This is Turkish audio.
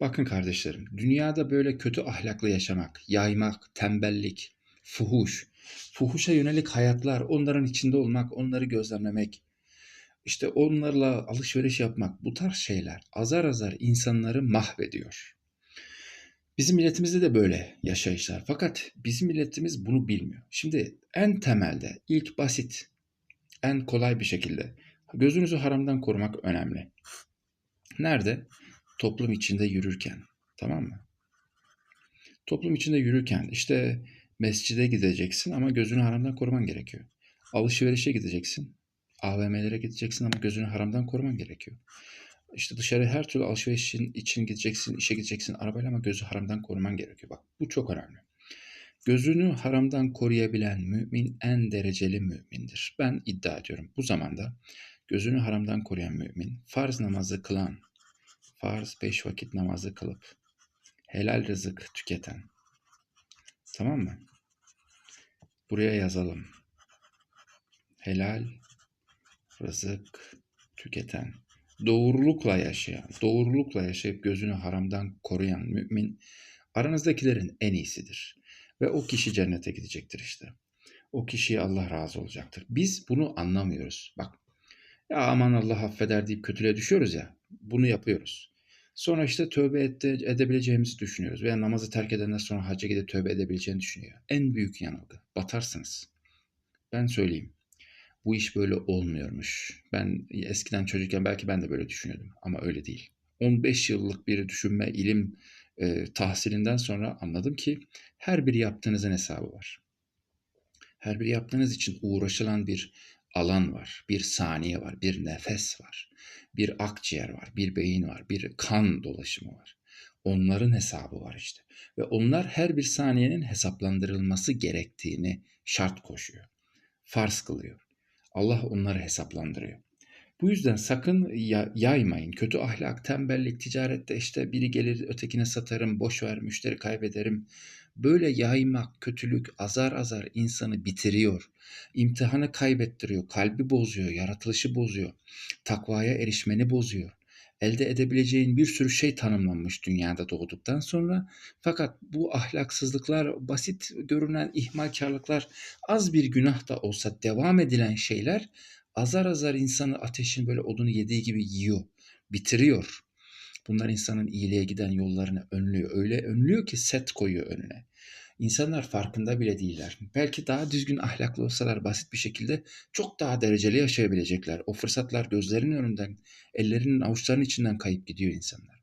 Bakın kardeşlerim, dünyada böyle kötü ahlaklı yaşamak, yaymak, tembellik, fuhuş, fuhuşa yönelik hayatlar, onların içinde olmak, onları gözlemlemek, işte onlarla alışveriş yapmak, bu tarz şeyler azar azar insanları mahvediyor. Bizim milletimizde de böyle yaşayışlar. Fakat bizim milletimiz bunu bilmiyor. Şimdi en temelde, ilk basit, en kolay bir şekilde gözünüzü haramdan korumak önemli. Nerede? Toplum içinde yürürken. Tamam mı? Toplum içinde yürürken işte mescide gideceksin ama gözünü haramdan koruman gerekiyor. Alışverişe gideceksin. AVM'lere gideceksin ama gözünü haramdan koruman gerekiyor. İşte dışarı her türlü alışveriş için, için gideceksin, işe gideceksin arabayla ama gözü haramdan koruman gerekiyor. Bak bu çok önemli. Gözünü haramdan koruyabilen mümin en dereceli mümindir. Ben iddia ediyorum bu zamanda gözünü haramdan koruyan mümin, farz namazı kılan, farz beş vakit namazı kılıp, helal rızık tüketen. Tamam mı? Buraya yazalım. Helal rızık tüketen. Doğrulukla yaşayan, doğrulukla yaşayıp gözünü haramdan koruyan mümin aranızdakilerin en iyisidir. Ve o kişi cennete gidecektir işte. O kişiye Allah razı olacaktır. Biz bunu anlamıyoruz. Bak ya aman Allah affeder deyip kötülüğe düşüyoruz ya. Bunu yapıyoruz. Sonra işte tövbe ede, edebileceğimizi düşünüyoruz. Veya namazı terk edenden sonra hacca gidip tövbe edebileceğini düşünüyor. En büyük yanılgı. Batarsınız. Ben söyleyeyim. Bu iş böyle olmuyormuş. Ben eskiden çocukken belki ben de böyle düşünüyordum. Ama öyle değil. 15 yıllık bir düşünme, ilim e, tahsilinden sonra anladım ki her bir yaptığınızın hesabı var. Her bir yaptığınız için uğraşılan bir alan var, bir saniye var, bir nefes var, bir akciğer var, bir beyin var, bir kan dolaşımı var. Onların hesabı var işte. Ve onlar her bir saniyenin hesaplandırılması gerektiğini şart koşuyor. Farz kılıyor. Allah onları hesaplandırıyor. Bu yüzden sakın yaymayın. Kötü ahlak, tembellik, ticarette işte biri gelir ötekine satarım, boş ver, müşteri kaybederim. Böyle yaymak, kötülük azar azar insanı bitiriyor. İmtihanı kaybettiriyor, kalbi bozuyor, yaratılışı bozuyor. Takvaya erişmeni bozuyor. Elde edebileceğin bir sürü şey tanımlanmış dünyada doğduktan sonra. Fakat bu ahlaksızlıklar, basit görünen ihmalkarlıklar, az bir günah da olsa devam edilen şeyler azar azar insanı ateşin böyle odunu yediği gibi yiyor, bitiriyor. Bunlar insanın iyiliğe giden yollarını önlüyor. Öyle önlüyor ki set koyuyor önüne. İnsanlar farkında bile değiller. Belki daha düzgün ahlaklı olsalar basit bir şekilde çok daha dereceli yaşayabilecekler. O fırsatlar gözlerinin önünden, ellerinin avuçlarının içinden kayıp gidiyor insanlar.